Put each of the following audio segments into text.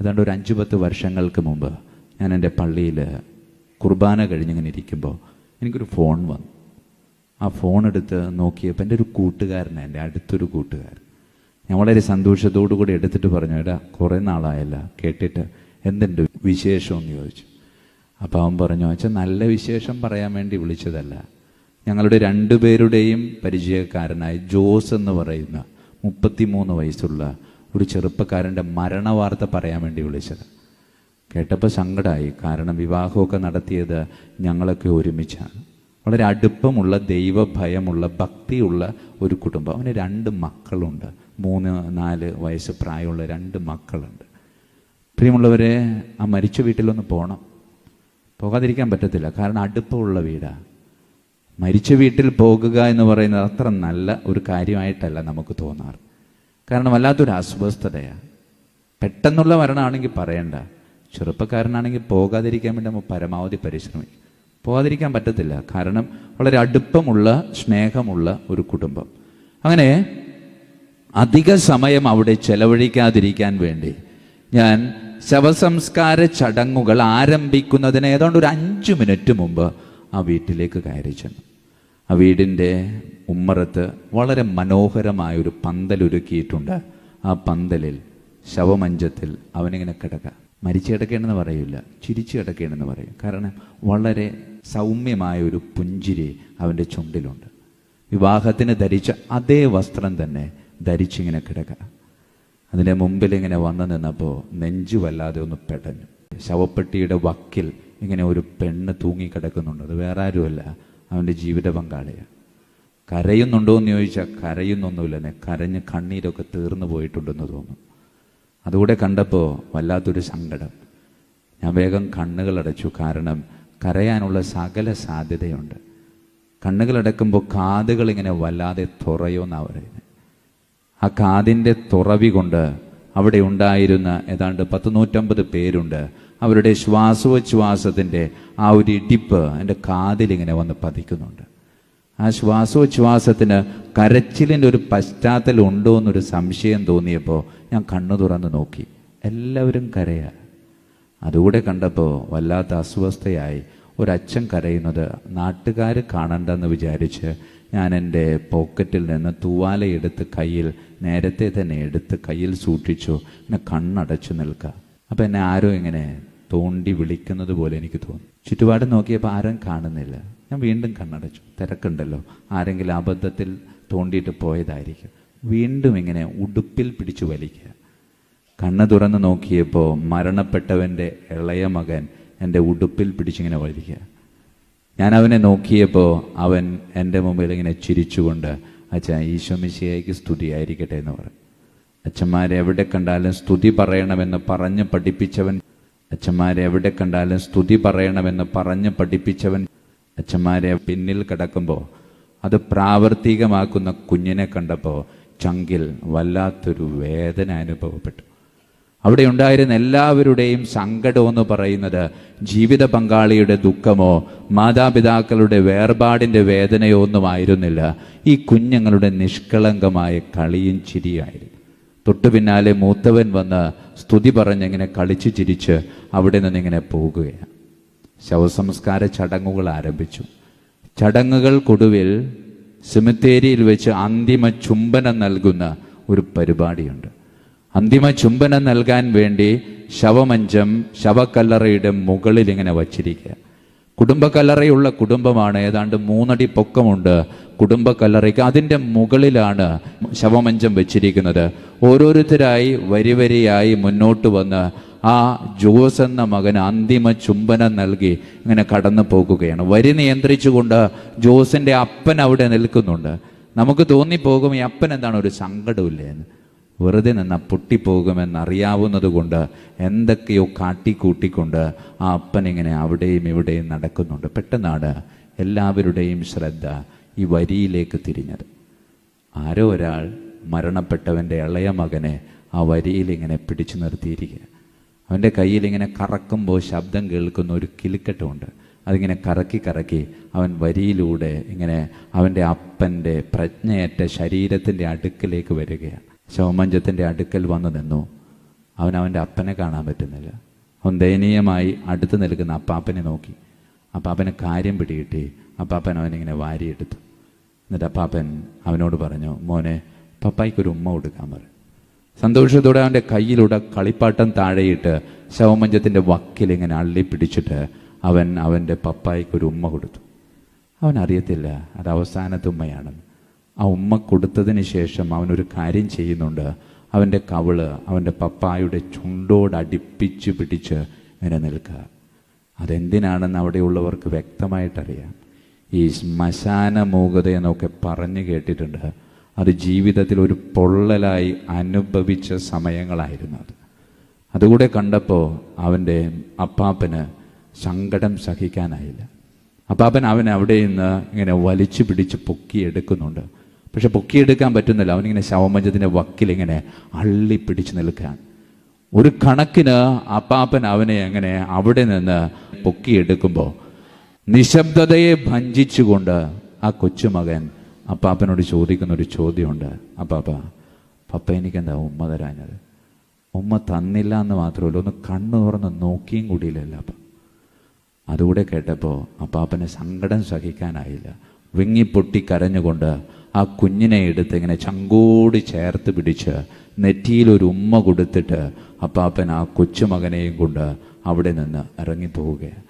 ഏതാണ്ട് ഒരു അഞ്ചു പത്ത് വർഷങ്ങൾക്ക് മുമ്പ് ഞാൻ എന്റെ പള്ളിയിൽ കുർബാന കഴിഞ്ഞിങ്ങനെ ഇരിക്കുമ്പോൾ എനിക്കൊരു ഫോൺ വന്നു. ആ ഫോൺ എടുത്ത് നോക്കിയപ്പോൾ എന്റെ ഒരു കൂട്ടുകാരനാണ് എന്റെ അടുത്തൊരു കൂട്ടുകാരൻ. ഞാൻ വളരെ സന്തോഷത്തോടു കൂടി എടുത്തിട്ട് പറഞ്ഞു എടാ കുറേ നാളായല്ല കേട്ടിട്ട് എന്തുണ്ട് വിശേഷമെന്ന് ചോദിച്ചു. അപ്പോൾ അവൻ പറഞ്ഞു അച്ഛൻ നല്ല വിശേഷം പറയാൻ വേണ്ടി വിളിച്ചതല്ല. ഞങ്ങളുടെ രണ്ടുപേരുടെയും പരിചയക്കാരനായ ജോസ് എന്ന് പറയുന്ന മുപ്പത്തിമൂന്ന് വയസ്സുള്ള ഒരു ചെറുപ്പക്കാരന്റെ മരണവാർത്ത പറയാൻ വേണ്ടി വിളിച്ചത്. കേട്ടപ്പോൾ സങ്കടമായി. കാരണം വിവാഹമൊക്കെ നടത്തിയത് ഞങ്ങളൊക്കെ ഒരുമിച്ചാണ്. വളരെ അടുപ്പമുള്ള ദൈവഭയമുള്ള ഭക്തിയുള്ള ഒരു കുടുംബം. അവന് രണ്ട് മക്കളുണ്ട്. മൂന്ന് നാല് വയസ്സ് പ്രായമുള്ള രണ്ട് മക്കളുണ്ട്. പ്രിയമുള്ളവരെ ആ മരിച്ച വീട്ടിലൊന്ന് പോകണം പോകാതിരിക്കാൻ പറ്റത്തില്ല. കാരണം അടുപ്പമുള്ള വീടാണ് മരിച്ച വീട്ടിൽ പോകുക എന്ന് പറയുന്നത് അത്ര നല്ല ഒരു കാര്യമായിട്ടല്ല നമുക്ക് തോന്നാറ്. കാരണം വല്ലാത്തൊരു അസ്വസ്ഥതയാണ് പെട്ടെന്നുള്ള മരണമാണെങ്കിൽ പറയണ്ട. ചെറുപ്പക്കാരനാണെങ്കിൽ പോകാതിരിക്കാൻ വേണ്ടി നമ്മൾ പരമാവധി പരിശ്രമിക്കും. പോകാതിരിക്കാൻ പറ്റത്തില്ല. കാരണം വളരെ അടുപ്പമുള്ള സ്നേഹമുള്ള ഒരു കുടുംബം. അങ്ങനെ അധിക സമയം അവിടെ ചെലവഴിക്കാതിരിക്കാൻ വേണ്ടി ഞാൻ ശവസംസ്കാര ചടങ്ങുകൾ ആരംഭിക്കുന്നതിന് ഏതാണ്ട് ഒരു അഞ്ച് മിനിറ്റ് മുമ്പ് ആ വീട്ടിലേക്ക് കയറി ചെന്നു. ആ വീടിന്റെ ഉമ്മറത്ത് വളരെ മനോഹരമായ ഒരു പന്തലൊരുക്കിയിട്ടുണ്ട്. ആ പന്തലിൽ ശവമഞ്ചത്തിൽ അവനിങ്ങനെ കിടക്കുക മരിച്ചു കിടക്കേണ്ടെന്ന് പറയില്ല ചിരിച്ചു കിടക്കേണ്ടെന്ന് പറയും. കാരണം വളരെ സൗമ്യമായ ഒരു പുഞ്ചിരി അവന്റെ ചുണ്ടിലുണ്ട്. വിവാഹത്തിന് ധരിച്ച അതേ വസ്ത്രം തന്നെ ധരിച്ചിങ്ങനെ കിടക്കുക അതിന്റെ മുമ്പിൽ ഇങ്ങനെ വന്നു നിന്നപ്പോൾ നെഞ്ചു വല്ലാതെ ഒന്ന് പെടഞ്ഞു. ശവപ്പെട്ടിയുടെ വക്കിൽ ഇങ്ങനെ ഒരു പെണ്ണ് തൂങ്ങിക്കിടക്കുന്നുണ്ട്. അത് വേറെ ആരുമല്ല അവന്റെ ജീവിത പങ്കാളിയാണ് കരയുന്നുണ്ടോ എന്ന് ചോദിച്ചാൽ കരയുന്നൊന്നുമില്ലെന്നെ കരഞ്ഞ് കണ്ണീരൊക്കെ തീർന്നു പോയിട്ടുണ്ടെന്ന് തോന്നുന്നു. അതുകൂടെ കണ്ടപ്പോൾ വല്ലാത്തൊരു സങ്കടം. ഞാൻ വേഗം കണ്ണുകൾ അടച്ചു. കാരണം കരയാനുള്ള സകല സാധ്യതയുണ്ട്. കണ്ണുകളടക്കുമ്പോൾ കാതുകൾ ഇങ്ങനെ വല്ലാതെ തുറയോന്നാണ് പറയുന്നത് ആ കാതിന്റെ തുറവി കൊണ്ട് അവിടെ ഉണ്ടായിരുന്ന ഏതാണ്ട് പത്ത് നൂറ്റമ്പത് പേരുണ്ട്. അവരുടെ ശ്വാസോച്ഛ്വാസത്തിന്റെ ആ ഒരു ഇടിപ്പ് എന്റെ കാതിലിങ്ങനെ വന്ന് പതിക്കുന്നുണ്ട്. ആ ശ്വാസോച്ഛ്വാസത്തിന് കരച്ചിലിന്റെ ഒരു പശ്ചാത്തലം ഉണ്ടോ എന്നൊരു സംശയം തോന്നിയപ്പോൾ ഞാൻ കണ്ണു തുറന്ന് നോക്കി. എല്ലാവരും കരയാ. അതുകൂടെ കണ്ടപ്പോൾ വല്ലാത്ത അസ്വസ്ഥയായി. ഒരച്ഛൻ കരയുന്നത് നാട്ടുകാർ കാണണ്ടെന്ന് വിചാരിച്ച് ഞാൻ എന്റെ പോക്കറ്റിൽ നിന്ന് തൂവാലയെടുത്ത് കയ്യിൽ നേരത്തെ തന്നെ എടുത്ത് കയ്യിൽ സൂക്ഷിച്ചു. എന്നെ കണ്ണടച്ചു നിൽക്കുക അപ്പം എന്നെ ആരോ ഇങ്ങനെ തോണ്ടി വിളിക്കുന്നത് പോലെ എനിക്ക് തോന്നി. ചുറ്റുപാട് നോക്കിയപ്പോൾ ആരും കാണുന്നില്ല. ഞാൻ വീണ്ടും കണ്ണടച്ചു. തിരക്കുണ്ടല്ലോ. ആരെങ്കിലും അബദ്ധത്തിൽ തോണ്ടിയിട്ട് പോയതായിരിക്കും. വീണ്ടും ഇങ്ങനെ ഉടുപ്പിൽ പിടിച്ചു വലിക്കുക. കണ്ണ് തുറന്ന് നോക്കിയപ്പോൾ മരണപ്പെട്ടവന്റെ ഇളയ മകൻ എന്റെ ഉടുപ്പിൽ പിടിച്ചിങ്ങനെ വലിക്കുക. ഞാൻ അവനെ നോക്കിയപ്പോൾ അവൻ എന്റെ മുമ്പിൽ ഇങ്ങനെ ചിരിച്ചുകൊണ്ട് അച്ഛാ ഈശോമിശിയായിക്ക് സ്തുതിയായിരിക്കട്ടെ എന്ന് പറയും അച്ഛന്മാരെ എവിടെ കണ്ടാലും സ്തുതി പറയണമെന്ന് പറഞ്ഞ് പഠിപ്പിച്ചവൻ അച്ഛന്മാരെ എവിടെ കണ്ടാലും സ്തുതി പറയണമെന്ന് പറഞ്ഞ് പഠിപ്പിച്ചവൻ അച്ഛന്മാരെ പിന്നിൽ കിടക്കുമ്പോൾ അത് പ്രാവർത്തികമാക്കുന്ന കുഞ്ഞിനെ കണ്ടപ്പോൾ ചങ്കിൽ വല്ലാത്തൊരു വേദന അനുഭവപ്പെട്ടു. അവിടെ ഉണ്ടായിരുന്ന എല്ലാവരുടെയും സങ്കടമെന്ന് പറയുന്നത് ജീവിത പങ്കാളിയുടെ ദുഃഖമോ മാതാപിതാക്കളുടെ വേർപാടിന്റെ വേദനയോ ഒന്നും ആയിരുന്നില്ല. ഈ കുഞ്ഞുങ്ങളുടെ നിഷ്കളങ്കമായ കളിയും ചിരിയായിരുന്നു. തൊട്ടു പിന്നാലെ മൂത്തവൻ വന്ന് സ്തുതി പറഞ്ഞിങ്ങനെ കളിച്ച് ചിരിച്ച് അവിടെ നിന്നിങ്ങനെ പോകുകയാണ്. ശവസംസ്കാര ചടങ്ങുകൾ ആരംഭിച്ചു. ചടങ്ങുകൾക്കൊടുവിൽ സെമിത്തേരിയിൽ വെച്ച് അന്തിമ ചുംബനം നൽകുന്ന ഒരു പരിപാടിയുണ്ട്. അന്തിമ ചുംബനം നൽകാൻ വേണ്ടി ശവമഞ്ചം ശവക്കല്ലറയുടെ മുകളിൽ ഇങ്ങനെ വച്ചിരിക്കുക. കുടുംബക്കല്ലറയുള്ള കുടുംബമാണ് ഏതാണ്ട് മൂന്നടി പൊക്കമുണ്ട് കുടുംബക്കല്ലറയ്ക്ക്. അതിന്റെ മുകളിലാണ് ശവമഞ്ചം വെച്ചിരിക്കുന്നത്. ഓരോരുത്തരായി വരിവരിയായി മുന്നോട്ട് വന്ന് ആ ജോസ് എന്ന മകൻ അന്തിമ ചുംബനം നൽകി ഇങ്ങനെ കടന്നു പോകുകയാണ്. വരി നിയന്ത്രിച്ചുകൊണ്ട് ജോസിന്റെ അപ്പൻ അവിടെ നിൽക്കുന്നുണ്ട്. നമുക്ക് തോന്നിപ്പോകും ഈ അപ്പൻ എന്താണ്? ഒരു സങ്കടമില്ല എന്ന്. വെറുതെ നിന്ന പൊട്ടിപ്പോകുമെന്നറിയാവുന്നത് കൊണ്ട് എന്തൊക്കെയോ കാട്ടിക്കൂട്ടിക്കൊണ്ട് ആ അപ്പൻ ഇങ്ങനെ അവിടെയും ഇവിടെയും നടക്കുന്നുണ്ട്. പെട്ടെന്നാണ് എല്ലാവരുടെയും ശ്രദ്ധ ഈ വരിയിലേക്ക് തിരിഞ്ഞത്. ആരോ ഒരാൾ മരണപ്പെട്ടവന്റെ ഇളയ മകനെ ആ വരിയിൽ ഇങ്ങനെ പിടിച്ചു നിർത്തിയിരിക്കുക അവന്റെ കയ്യിൽ ഇങ്ങനെ കറക്കുമ്പോൾ ശബ്ദം കേൾക്കുന്ന ഒരു കിലുക്കെട്ടുമുണ്ട്. അതിങ്ങനെ കറക്കി കറക്കി അവൻ വരിയിലൂടെ ഇങ്ങനെ അവന്റെ അപ്പന്റെ പ്രജ്ഞയറ്റ ശരീരത്തിന്റെ അടുക്കിലേക്ക് വരികയാണ്. ശവമഞ്ചത്തിന്റെ അടുക്കൽ വന്നു നിന്നു. അവൻ അവന്റെ അപ്പനെ കാണാൻ പറ്റുന്നില്ല. അവൻ ദയനീയമായി അടുത്ത് നിൽക്കുന്ന അപ്പാപ്പനെ നോക്കി. അപ്പാപ്പന് കാര്യം പിടികിട്ടി. അപ്പാപ്പൻ അവനിങ്ങനെ വാരിയെടുത്തു. എന്നിട്ട് അപ്പാപ്പൻ അവനോട് പറഞ്ഞു മോനെ പപ്പായ്ക്കൊരു ഉമ്മ കൊടുക്കാൻ പറഞ്ഞു സന്തോഷത്തോടെ അവന്റെ കയ്യിലൂടെ കളിപ്പാട്ടം താഴെയിട്ട് ശവമഞ്ചത്തിന്റെ വക്കിൽ ഇങ്ങനെ അള്ളി പിടിച്ചിട്ട് അവൻ അവന്റെ പപ്പായ്ക്കൊരു ഉമ്മ കൊടുത്തു. അവൻ അറിയത്തില്ല അത് അവസാനത്തെ ഉമ്മയാണെന്ന് ആ ഉമ്മ കൊടുത്തതിന് ശേഷം അവനൊരു കാര്യം ചെയ്യുന്നുണ്ട്. അവന്റെ കവൾ അവന്റെ പപ്പായുടെ ചുണ്ടോട് അടുപ്പിച്ച് പിടിച്ച് ഇങ്ങനെ നിൽക്കുക. അതെന്തിനാണെന്ന് അവിടെയുള്ളവർക്ക് വ്യക്തമായിട്ടറിയാം. ഈ ശ്മശാന മൂകത എന്നൊക്കെ പറഞ്ഞു കേട്ടിട്ടുണ്ട്. അത് ജീവിതത്തിൽ ഒരു പൊള്ളലായി അനുഭവിച്ച സമയങ്ങളായിരുന്നു അത്. അതുകൂടെ കണ്ടപ്പോൾ അവന്റെ അപ്പാപ്പന് സങ്കടം സഹിക്കാനായില്ല. അപ്പാപ്പൻ അവൻ അവിടെ നിന്ന് ഇങ്ങനെ വലിച്ചു പിടിച്ച് പൊക്കിയെടുക്കുന്നുണ്ട് പക്ഷെ പൊക്കിയെടുക്കാൻ പറ്റുന്നില്ല. അവനിങ്ങനെ ശവമഞ്ചത്തിന്റെ വക്കിലിങ്ങനെ അള്ളി പിടിച്ചു നിൽക്കുകയാണ്. ഒരു കണക്കിന് അപ്പാപ്പൻ അവനെ അങ്ങനെ അവിടെ നിന്ന് പൊക്കിയെടുക്കുമ്പോൾ നിശബ്ദതയെ ഭഞ്ചിച്ചുകൊണ്ട് ആ കൊച്ചുമകൻ അപ്പാപ്പനോട് ചോദിക്കുന്ന ഒരു ചോദ്യമുണ്ട്. അപ്പാപ്പ പപ്പ എനിക്കെന്താ ഉമ്മ തരാഞ്ഞത്? ഉമ്മ തന്നില്ല എന്ന് മാത്രമല്ല ഒന്ന് കണ്ണു തുറന്ന് നോക്കിയും കൂടിയില്ലല്ല അപ്പ. അതുകൂടെ കേട്ടപ്പോൾ അപ്പാപ്പന് സങ്കടം സഹിക്കാനായില്ല. വിങ്ങിപ്പൊട്ടി കരഞ്ഞുകൊണ്ട് ആ കുഞ്ഞിനെ എടുത്ത് ഇങ്ങനെ ചങ്കോട് ചേർത്ത് പിടിച്ച് നെറ്റിയിൽ ഒരു ഉമ്മ കൊടുത്തിട്ട് അപ്പാപ്പൻ ആ കൊച്ചുമകനെയും കൊണ്ട് അവിടെ നിന്ന് ഇറങ്ങിപ്പോവുകയാണ്.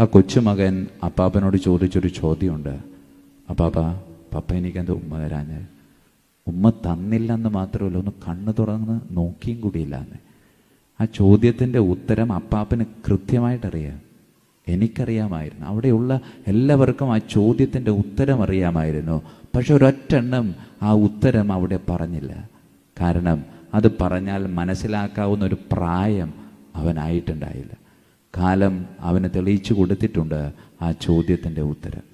ആ കൊച്ചുമകൻ അപ്പാപ്പനോട് ചോദിച്ചൊരു ചോദ്യമുണ്ട്. അപ്പാപ്പ പപ്പ എനിക്കെന്താ ഉമ്മ തരാഞ്ഞ്. ഉമ്മ തന്നില്ല എന്ന് മാത്രമല്ല ഒന്ന് കണ്ണു തുറന്ന് നോക്കിയും കൂടിയില്ല എന്ന്. ആ ചോദ്യത്തിന്റെ ഉത്തരം അപ്പാപ്പന് കൃത്യമായിട്ടറിയാം. എനിക്കറിയാമായിരുന്നു. അവിടെയുള്ള എല്ലാവർക്കും ആ ചോദ്യത്തിന്റെ ഉത്തരം അറിയാമായിരുന്നു പക്ഷെ ഒരൊറ്റെണ്ണം ആ ഉത്തരം അവിടെ പറഞ്ഞില്ല. കാരണം അത് പറഞ്ഞാൽ മനസ്സിലാക്കാവുന്ന ഒരു പ്രായം അവനായിട്ടുണ്ടായില്ല. കാലം അവന് തെളിയിച്ചു കൊടുത്തിട്ടുണ്ട് ആ ചോദ്യത്തിന്റെ ഉത്തരം.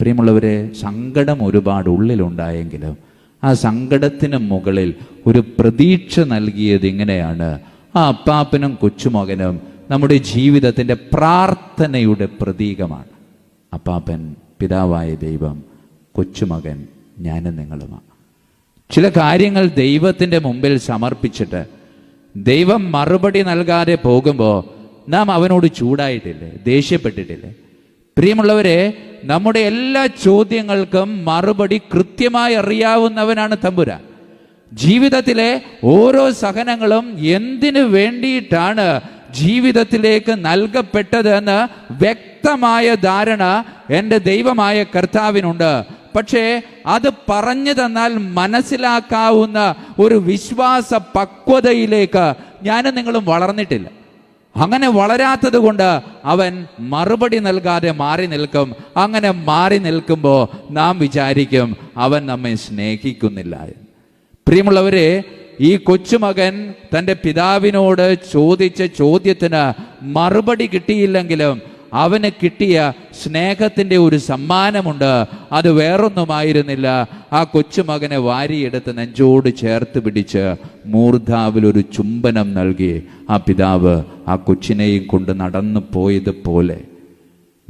പ്രിയമുള്ളവരെ സങ്കടം ഒരുപാട് ഉള്ളിലുണ്ടായെങ്കിലും ആ സങ്കടത്തിന് മുകളിൽ ഒരു പ്രതീക്ഷ നൽകിയത് ഇങ്ങനെയാണ്. ആ അപ്പാപ്പനും കൊച്ചുമകനും നമ്മുടെ ജീവിതത്തിന്റെ പ്രാർത്ഥനയുടെ പ്രതീകമാണ്. അപ്പാപ്പൻ പിതാവായ ദൈവം കൊച്ചുമകൻ ഞാനും നിങ്ങളുമാണ് ചില കാര്യങ്ങൾ ദൈവത്തിന്റെ മുമ്പിൽ സമർപ്പിച്ചിട്ട് ദൈവം മറുപടി നൽകാതെ പോകുമ്പോൾ നാം അവനോട് ചൂടായിട്ടില്ലേ? ദേഷ്യപ്പെട്ടിട്ടില്ലേ? പ്രിയമുള്ളവരെ നമ്മുടെ എല്ലാ ചോദ്യങ്ങൾക്കും മറുപടി കൃത്യമായി അറിയാവുന്നവനാണ് തമ്പുരാൻ. ജീവിതത്തിലെ ഓരോ സഹനങ്ങളും എന്തിനു വേണ്ടിയിട്ടാണ് ജീവിതത്തിലേക്ക് നൽകപ്പെട്ടതെന്ന് വ്യക്തമായ ധാരണ എന്റെ ദൈവമായ കർത്താവിനുണ്ട്. പക്ഷേ അത് പറഞ്ഞു തന്നാൽ മനസ്സിലാക്കാവുന്ന ഒരു വിശ്വാസ പക്വതയിലേക്ക് ഞാനും നിങ്ങളും വളർന്നിട്ടില്ല. അങ്ങനെ വളരാത്തത് കൊണ്ട് അവൻ മറുപടി നൽകാതെ മാറി നിൽക്കും. അങ്ങനെ മാറി നിൽക്കുമ്പോൾ നാം വിചാരിക്കും അവൻ നമ്മെ സ്നേഹിക്കുന്നില്ല പ്രിയമുള്ളവരെ ഈ കൊച്ചുമകൻ തന്റെ പിതാവിനോട് ചോദിച്ച ചോദ്യത്തിന് മറുപടി കിട്ടിയില്ലെങ്കിലും അവന് കിട്ടിയ സ്നേഹത്തിന്റെ ഒരു സമ്മാനമുണ്ട്. അത് വേറൊന്നുമായിരുന്നില്ല. ആ കൊച്ചുമകനെ വാരിയെടുത്ത് നെഞ്ചോട് ചേർത്ത് പിടിച്ച് മൂർധാവിൽ ഒരു ചുംബനം നൽകി. ആ പിതാവ് ആ കൊച്ചിനെയും കൊണ്ട് നടന്നു പോയതുപോലെ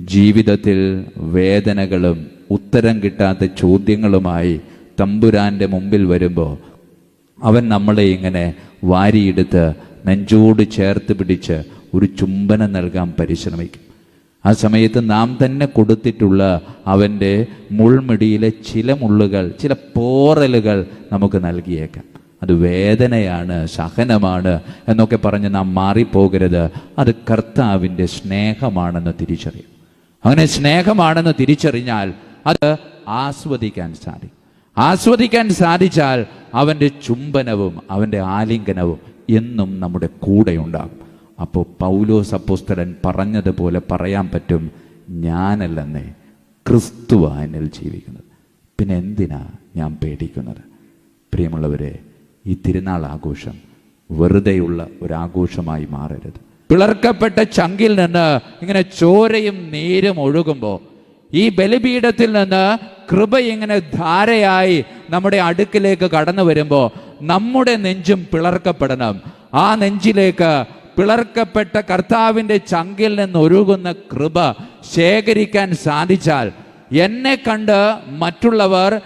ജീവിതത്തിൽ വേദനകളും ഉത്തരം കിട്ടാത്ത ചോദ്യങ്ങളുമായി തമ്പുരാന്റെ മുമ്പിൽ വരുമ്പോൾ അവൻ നമ്മളെ ഇങ്ങനെ വാരിയെടുത്ത് നെഞ്ചോട് ചേർത്ത് പിടിച്ച് ഒരു ചുംബനം നൽകാൻ പരിശ്രമിക്കും. ആ സമയത്ത് നാം തന്നെ കൊടുത്തിട്ടുള്ള അവന്റെ മുൾമിടിയിലെ ചില മുള്ളുകൾ ചില പോറലുകൾ നമുക്ക് നൽകിയേക്കാം. അത് വേദനയാണ് സഹനമാണ് എന്നൊക്കെ പറഞ്ഞ് നാം മാറിപ്പോകരുത്. അത് കർത്താവിന്റെ സ്നേഹമാണെന്ന് തിരിച്ചറിയും. അങ്ങനെ സ്നേഹമാണെന്ന് തിരിച്ചറിഞ്ഞാൽ അത് ആസ്വദിക്കാൻ സാധിക്കും. ആസ്വദിക്കാൻ സാധിച്ചാൽ അവന്റെ ചുംബനവും അവന്റെ ആലിംഗനവും എന്നും നമ്മുടെ കൂടെ ഉണ്ടാകും. അപ്പോൾ പൗലോസ് അപ്പോസ്തലൻ പറഞ്ഞതുപോലെ പറയാൻ പറ്റും ഞാനല്ലെന്നേ ക്രിസ്തുവാനിൽ ജീവിക്കുന്നത്. പിന്നെ എന്തിനാ ഞാൻ പേടിക്കുന്നത്? പ്രിയമുള്ളവരെ ഈ തിരുനാൾ ആഘോഷം വെറുതെയുള്ള ഒരാഘോഷമായി മാറരുത്. പിളർക്കപ്പെട്ട ചങ്കിൽ നിന്ന് ഇങ്ങനെ ചോരയും നീരും ഒഴുകുമ്പോൾ ഈ ബലിപീഠത്തിൽ നിന്ന് കൃപ ഇങ്ങനെ ധാരയായി നമ്മുടെ അടുക്കിലേക്ക് കടന്നു വരുമ്പോൾ നമ്മുടെ നെഞ്ചും പിളർക്കപ്പെടണം. ആ നെഞ്ചിലേക്ക് പിളർക്കപ്പെട്ട കർത്താവിന്റെ ചങ്കിൽ നിന്ന് ഒഴുകുന്ന കൃപ ശേഖരിക്കാൻ സാധിച്ചാൽ എന്നെ കണ്ട് മറ്റുള്ളവർ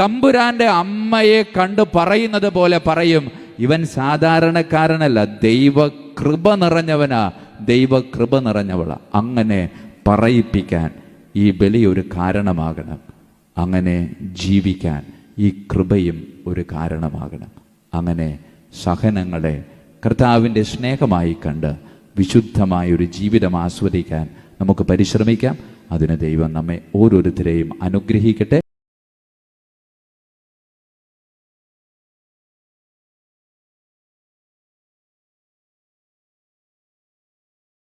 തമ്പുരാന്റെ അമ്മയെ കണ്ട് പറയുന്നത് പോലെ പറയും. ഇവൻ സാധാരണക്കാരനല്ല ദൈവ കൃപ നിറഞ്ഞവനാ ദൈവ കൃപ നിറഞ്ഞവള. അങ്ങനെ പറയിപ്പിക്കാൻ ഈ ബലി ഒരു കാരണമാകണം. അങ്ങനെ ജീവിക്കാൻ ഈ കൃപയും ഒരു കാരണമാകണം. അങ്ങനെ സഹനങ്ങളെ കർത്താവിന്റെ സ്നേഹമായി കണ്ട് വിശുദ്ധമായ ഒരു ജീവിതം ആസ്വദിക്കാൻ നമുക്ക് പരിശ്രമിക്കാം. അതിന് ദൈവം നമ്മെ ഓരോരുത്തരെയും അനുഗ്രഹിക്കട്ടെ.